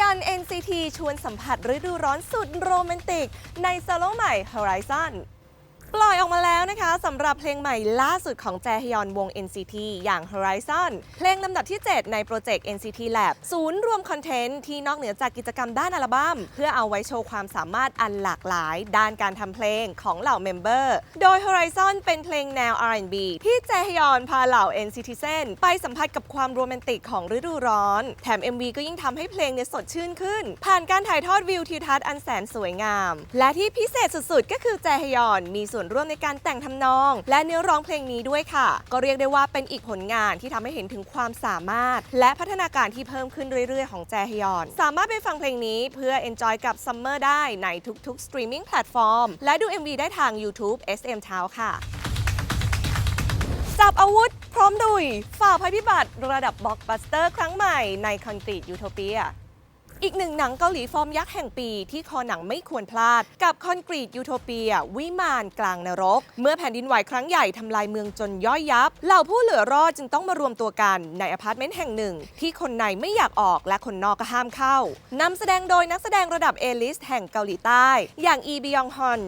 ยอน NCT ชวนสัมผัสฤดูร้อนสุดโรแมนติก ในโซโลใหม่ Horizon ปล่อยออกมาแล้วนะคะสำหรับเพลงใหม่ล่าสุดของแจฮยอนวง NCT อย่าง Horizon เพลงลำดับที่ 7 ในโปรเจกต์ NCT Lab ศูนย์รวมคอนเทนต์ที่นอกเหนือจากกิจกรรมด้านอัลบั้ม เพื่อเอาไว้โชว์ความสามารถอันหลากหลาย ด้านการทำเพลงของเหล่าเมมเบอร์ โดย Horizon เป็นเพลงแนว R&B ที่แจฮยอนพาเหล่า NCT เซนไปสัมผัสกับความโรแมนติกของฤดูร้อน แถม MV ก็ยิ่งทำให้เพลงเนี่ยสดชื่นขึ้น ผ่านการถ่ายทอดวิวทิวทัศน์อันแสนสวยงาม และที่พิเศษสุดๆ ก็คือแจฮยอนมีส่วนร่วมในการแต่งทำนอง และเนื้อร้องเพลงนี้ด้วยค่ะ ก็เรียกได้ว่าเป็นอีกผลงานที่ทำให้เห็นถึงความสามารถ และพัฒนาการที่เพิ่มขึ้นเรื่อยๆ ของแจฮยอน สามารถไปฟังเพลงนี้เพื่อ enjoy กับ Summer ได้ในทุกๆ streaming platform และดู MV ได้ทาง YouTube SM Town ค่ะ จับอาวุธพร้อมดุยฝ่าภัยพิบัติระดับบล็อกบัสเตอร์ครั้งใหม่ในคอนกรีตยูโทเปีย อีกหนึ่งหนังเกาหลีฟอร์มยักษ์แห่งปีที่คอหนังไม่ควรพลาด กับคอนกรีตยูโทเปีย วิมานกลางนรก เมื่อแผ่นดินไหวครั้งใหญ่ทำลายเมืองจนย่อยยับ เหล่าผู้เหลือรอดจึงต้องมารวมตัวกันในอพาร์ตเมนต์แห่งหนึ่ง ที่คนในไม่อยากออกและคนนอกก็ห้ามเข้านำแสดงโดยนักแสดงระดับเอลิสแห่งเกาหลีใต้ อย่างอีบยองฮอน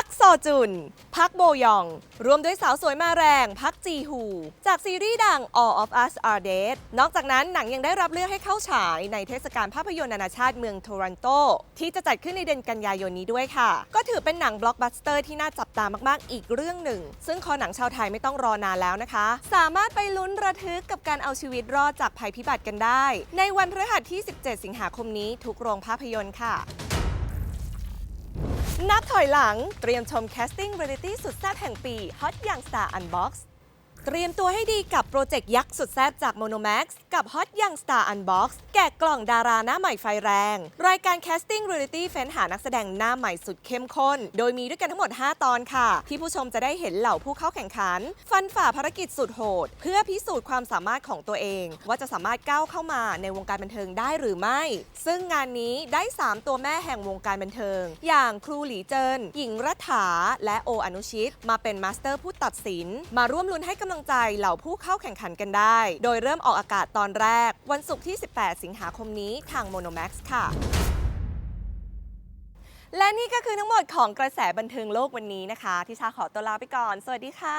พักโซจุน พักโบยอง รวมด้วยสาวสวยมาแรง พักจีฮู จากซีรีส์ดัง All of Us Are Dead นอกจากนั้นหนังยังได้รับเลือกให้เข้าฉายในเทศกาลภาพยนตร์นานาชาติเมืองโทรอนโต ที่จะจัดขึ้นในเดือนกันยายนนี้ด้วยค่ะ ก็ถือเป็นหนังบล็อกบัสเตอร์ที่น่าจับตามากๆ อีกเรื่องหนึ่ง ซึ่งคอหนังชาวไทยไม่ต้องรอนานแล้วนะคะ สามารถไปลุ้นระทึกกับการเอาชีวิตรอดจากภัยพิบัติกันได้ ในวันพฤหัสที่ 17 สิงหาคมนี้ทุกโรงภาพยนตร์ค่ะ นับถอยหลังเตรียมชมแคสติ้งเรียลิตี้สุดแซ่บแห่งปีฮอตอย่างซ่าอันบ็อกซ์ เตรียมตัวให้ดีกับโปรเจกต์ยักษ์สุดแซ่บจาก Monomax กับฮอตยัง Star Unbox แกะกล่องดาราหน้าใหม่ไฟแรง รายการแคสติ้งเรียลิตี้เฟ้นหานักแสดงหน้าใหม่สุดเข้มข้น โดยมีด้วยกันทั้งหมด 5 ตอนค่ะ ที่ผู้ชมจะได้เห็นเหล่าผู้เข้าแข่งขัน ฟันฝ่าภารกิจสุดโหด เพื่อพิสูจน์ความสามารถของตัวเอง ว่าจะสามารถก้าวเข้ามาในวงการบันเทิงได้หรือไม่ ซึ่งงานนี้ได้ 3 ตัวแม่แห่งวงการบันเทิง อย่างครูหลีเจินหญิงรัฐาและโออนุชิต มาเป็นมาสเตอร์ผู้ตัดสิน มาร่วมลุ้นให้กำลังใจเหล่าผู้เข้าแข่งขันกันได้ โดยเริ่มออกอากาศตอนแรก วันศุกร์ที่ 18 สิงหาคมนี้ทาง Monomax ค่ะ และนี่ก็คือทั้งหมดของกระแสบันเทิงโลกวันนี้นะคะ ที่ชาขอตัวลาไปก่อน สวัสดีค่ะ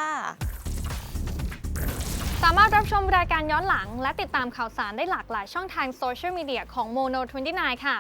สามารถรับชมรายการย้อนหลัง และติดตามข่าวสารได้หลากหลายช่องทางโซเชียลมีเดียของ Mono 29 ค่ะ